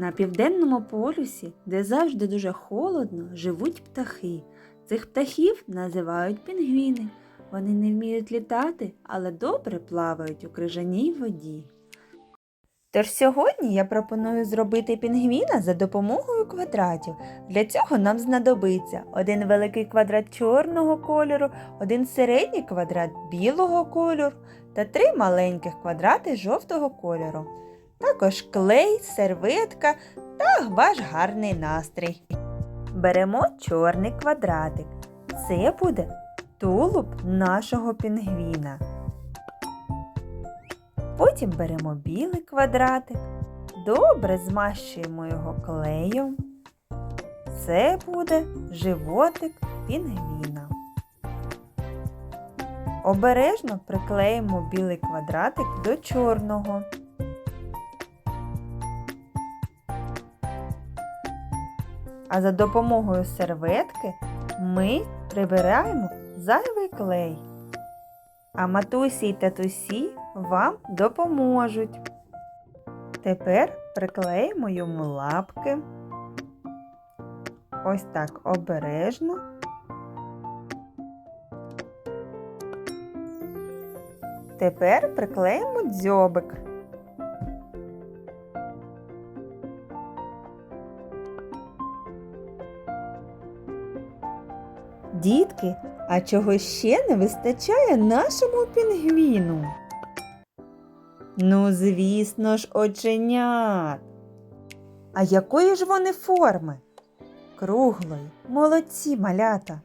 На південному полюсі, де завжди дуже холодно, живуть птахи. Цих птахів називають пінгвіни. Вони не вміють літати, але добре плавають у крижаній воді. Тож сьогодні я пропоную зробити пінгвіна за допомогою квадратів. Для цього нам знадобиться один великий квадрат чорного кольору, один середній квадрат білого кольору та три маленьких квадрати жовтого кольору. Також клей, серветка та ваш гарний настрій. Беремо чорний квадратик. Це буде тулуб нашого пінгвіна. Потім беремо білий квадратик, добре змащуємо його клеєм. Це буде животик пінгвіна. Обережно приклеїмо білий квадратик до чорного. А за допомогою серветки ми прибираємо зайвий клей. А матусі й татусі вам допоможуть. Тепер приклеїмо йому лапки. Ось так обережно. Тепер приклеїмо дзьобик. Дітки, а чого ще не вистачає нашому пінгвіну? Ну, звісно ж, оченят. А якої ж вони форми? Круглої, молодці малята.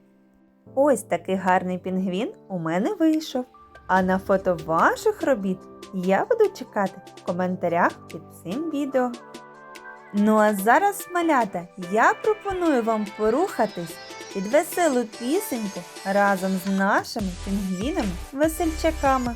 Ось такий гарний пінгвін у мене вийшов. А на фото ваших робіт я буду чекати в коментарях під цим відео. Ну а зараз, малята, я пропоную вам порухатись під веселу пісеньку разом з нашими пінгвінами-весельчаками.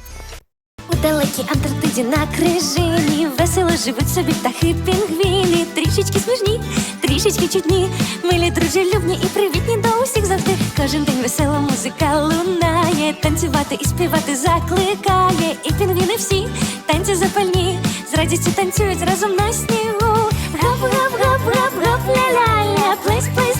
У далекій Антарктиді на крижині весело живуть собі птахи пінгвіні, трішечки смішні, трішечки чудні, милі дружелюбні і привітні до усіх завжди. Кожен день весела музика лунає, танцювати і співати закликає. І пінгвіни всі танці запальні, з радістю танцюють разом на снігу. Гап, гап, гап, гап, гап, ля-ля-ля, плес, плес,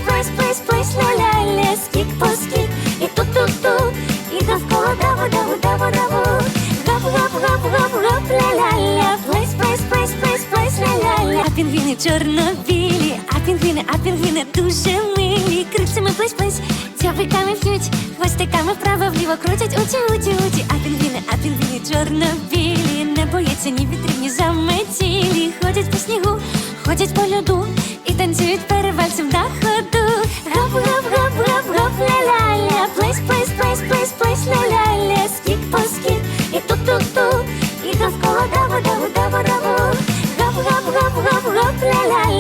чорно-білі, а пінгвіни, а пінгвіни дуже милі. Крильцями плесь плесь цьовиками п'ють, хвостиками вправо вліво крутять. Уті уті уті. А пінгвіни, а пінгвіни чорно-білі, не бояться ні вітрів, ні заметілі. Ходять по снігу, ходять по льоду. І танцюють перевальцем на ходу. Гоп, гоп, гоп, гоп, гоп, ля-ля-ля, плесь, плесь, плесь, плесь, плесь, ля-ля-ля, скік по скік, і тук-тук-тук, і довкола дава, дава, дава, дава. la la la